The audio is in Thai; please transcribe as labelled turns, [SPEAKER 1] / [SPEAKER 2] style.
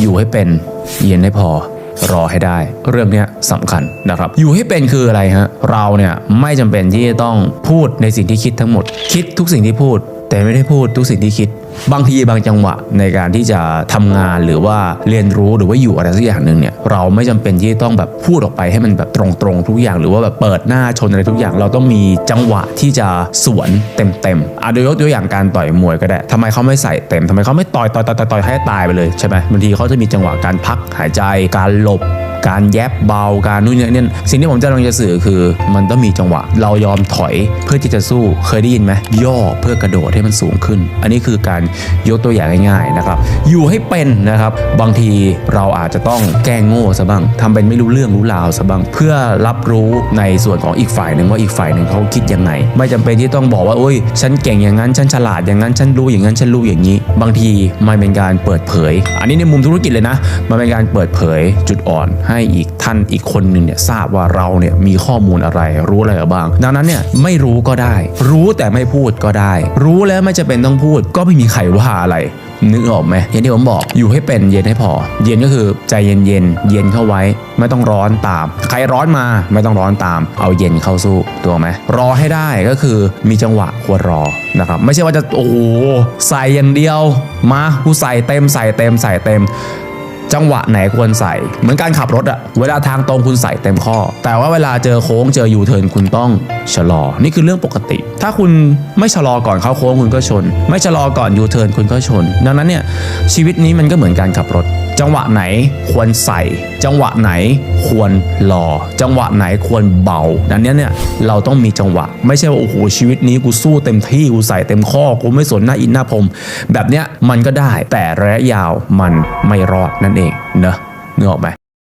[SPEAKER 1] อยู่ให้เป็นเย็นให้พอรอให้ได้ เรื่องนี้สำคัญนะครับ อยู่ให้เป็นคืออะไรฮะเราเนี่ยไม่จำเป็นที่จะต้องพูดในสิ่งที่คิดทั้งหมด คิดทุกสิ่งที่พูด แต่ไม่ได้พูดทุกสิ่งที่คิด บางทีบางจังหวะในการที่จะทำงานหรือว่าเรียนรู้หรือว่าอยู่อะไรสักอย่างหนึ่งเนี่ยเราไม่จำเป็นที่จะต้องแบบพูดออกไปให้มันแบบตรงๆทุกอย่าง หรือว่าแบบเปิดหน้าชนอะไรทุกอย่าง เราต้องมีจังหวะที่จะสวนเต็มๆอะโดยยกตัวอย่างการต่อยมวยก็ได้ทำไมเขาไม่ใส่เต็มทำไมเขาไม่ต่อยต่อยต่อยต่อยต่อยให้ตายไปเลยใช่ไหมบางทีเขาจะมีจังหวะการพักหายใจการหลบ การแยบเบาการนู่นนี่เนี่ยสิ่งที่ผมจะลังจะสื่อคือ มันต้องมีจังหวะ เรายอมถอยเพื่อที่จะสู้เคยได้ยินไหมย่อเพื่อกระโดดให้มันสูงขึ้น อันนี้คือการยกตัวอย่างง่ายๆนะครับอยู่ให้เป็นนะครับบางทีเราอาจจะต้องแกล้งโง่ซะบ้างทำเป็นไม่รู้เรื่องรู้ราวซะบ้าง เพื่อรับรู้ในส่วนของอีกฝ่ายหนึ่งว่าอีกฝ่ายหนึ่งเขาคิดยังไง ไม่จำเป็นที่ต้องบอกว่าโอ้ยฉันเก่งอย่างนั้นฉันฉลาดอย่างนั้นฉันรู้อย่างนั้นฉันรู้อย่างนี้ บางทีมันเป็นการเปิดเผย อันนี้ในมุมธุรกิจเลยนะ มันเป็นการเปิดเผยจุดอ่อนให้อีกท่านอีกคนหนึ่งเนี่ยทราบว่าเราเนี่ยมีข้อมูลอะไรรู้อะไรบ้าง ดังนั้นเนี่ยไม่รู้ก็ได้ รู้แต่ไม่พูดก็ได้ รู้แล้วไม่จะเป็นต้องพูด ก็ไม่มีใครว่าอะไรนึกออกไหมอย่างที่ผมบอกอยู่ให้เป็นเย็นให้พอ เย็นก็คือใจเย็นเย็นเย็นเข้าไว้ ไม่ต้องร้อนตาม ใครร้อนมาไม่ต้องร้อนตาม เอาเย็นเข้าสู้ถูกไหมรอให้ได้ก็คือมีจังหวะควรรอนะครับ ไม่ใช่ว่าจะโอ้โหใส่อย่างเดียว มากูใส่เต็มใส่เต็มใส่เต็ม จังหวะไหนควรใส่ เหมือนการขับรถอะเวลาทางตรงคุณใส่เต็มข้อ แต่ว่าเวลาเจอโค้งเจอยูเทิร์นคุณต้องชะลอ นี่คือเรื่องปกติ ถ้าคุณไม่ชะลอก่อนเข้าโค้งคุณก็ชน ไม่ชะลอก่อนยูเทิร์นคุณก็ชน ดังนั้นเนี่ยชีวิตนี้มันก็เหมือนการขับรถจังหวะไหนควรใส่ จังหวะไหนควรรอจังหวะไหนควรเบาดังนี้เนี่ยเราต้องมีจังหวะ ไม่ใช่ว่าโอ้โหชีวิตนี้กูสู้เต็มที่กูใส่เต็มข้อกูไม่สนหน้าอินหน้าพรมแบบเนี้ยมันก็ได้แต่ระยะยาวมันไม่รอดนั่นเองเนอะนึกออกไหม